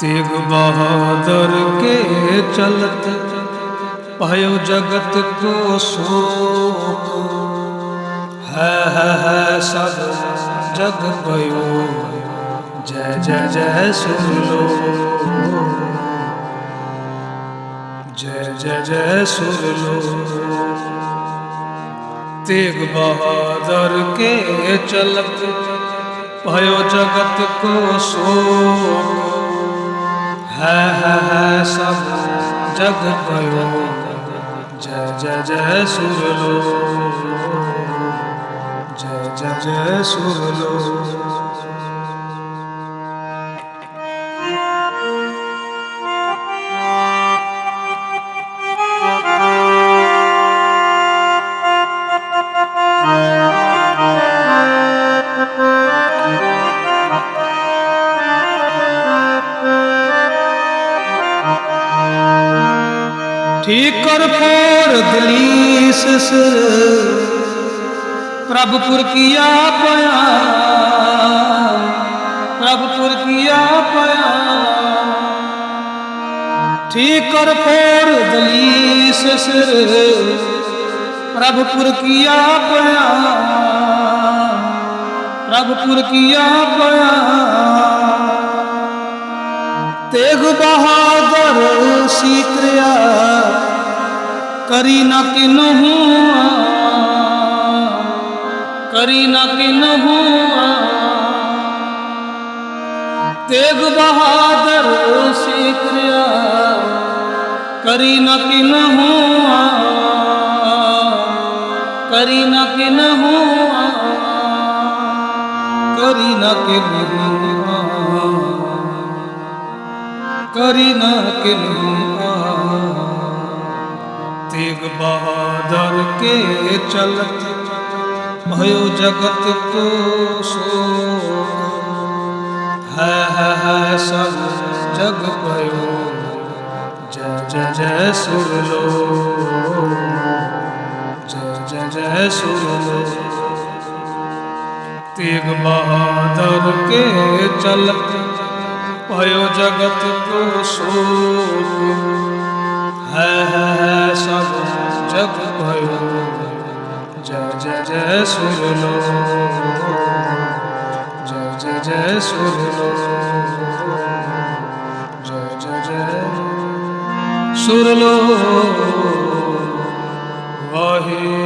तेग बहादुर के चलत, भयो जगत को शोक है है है, सब जग भयो। जय जय जय सुन लो जय जय जय सुन लो तेग बहादुर के चलत भयो जगत को सो है है है, सब जग भयो। जय जय जय सुर लो। जय जय जय सुर ठीक कर फोर दलीस प्रभुपुर किया पया प्रभुपुर किया पया ठीक कर फोर दलीस प्रभुपुर किया पया प्रभुपुर किया पया तेग बहादुर सीक्रिया करी न हुआ, करी न किन हुआ। तेग बहादुर सीक्रिया करी न किन हुआ, करी न हुआ, करी न हुआ, करी न किन्हुआ तेग बहादुर के चलत, भयो जगत को शोक। है है है, सब जग भयो, जय जय जय सुर लो। जय जय जय सुर लो। तेग बहादुर के चलत, भयो जगत को सब જગ ભયો જય જય જય સુરલો જય જય જય સુરલો જય જય જય સુરલો વાહી